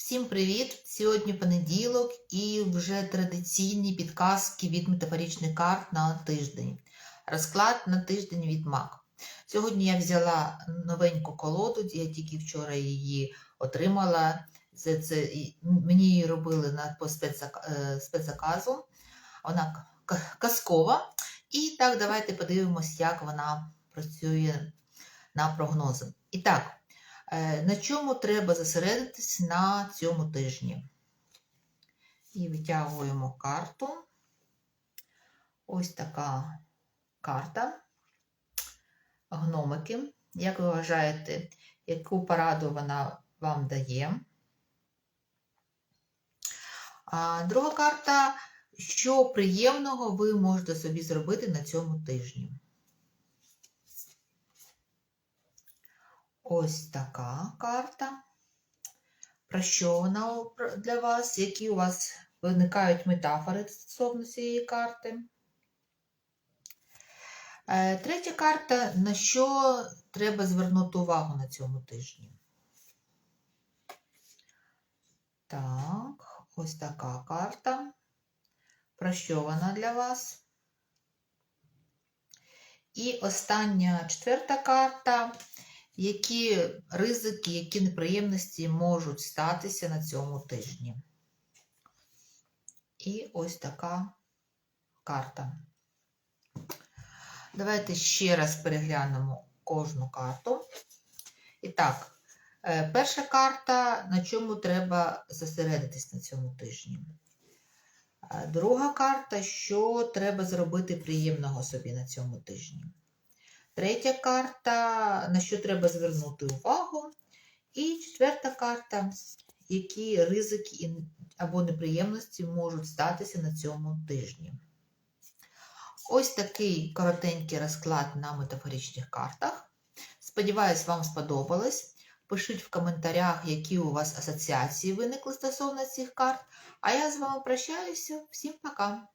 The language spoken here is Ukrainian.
Всім привіт! Сьогодні понеділок і вже традиційні підказки від метафоричних карт на тиждень. Розклад на тиждень від МАК. Сьогодні я взяла новеньку колоду, я тільки вчора її отримала. Це, це, мені її робили на, по е, спецзаказу. Вона казкова. І так, давайте подивимось, як вона працює на прогнози. І так, На чому треба зосередитись на цьому тижні? І витягуємо карту. Ось така карта. Гномики. Як ви вважаєте, яку пораду вона вам дає? А друга карта. Що приємного ви можете собі зробити на цьому тижні? Ось така карта. Про що вона для вас? Які у вас виникають метафори стосовно цієї карти? Е, Третя карта. На що треба звернути увагу на цьому тижні? Так, ось така карта. Про що вона для вас? І остання четверта карта які ризики, які неприємності можуть статися на цьому тижні. І ось така карта. Давайте ще раз переглянемо кожну карту. І так, е, перша карта, на чому треба зосередитись на цьому тижні. Е, Друга карта, що треба зробити приємного собі на цьому тижні. Третя карта, на що треба звернути увагу. І четверта карта, які ризики або неприємності можуть статися на цьому тижні. Ось такий коротенький розклад на метафоричних картах. Сподіваюсь, вам сподобалось. Пишіть в коментарях, які у вас асоціації виникли стосовно цих карт. А я з вами прощаюся. Всім пока!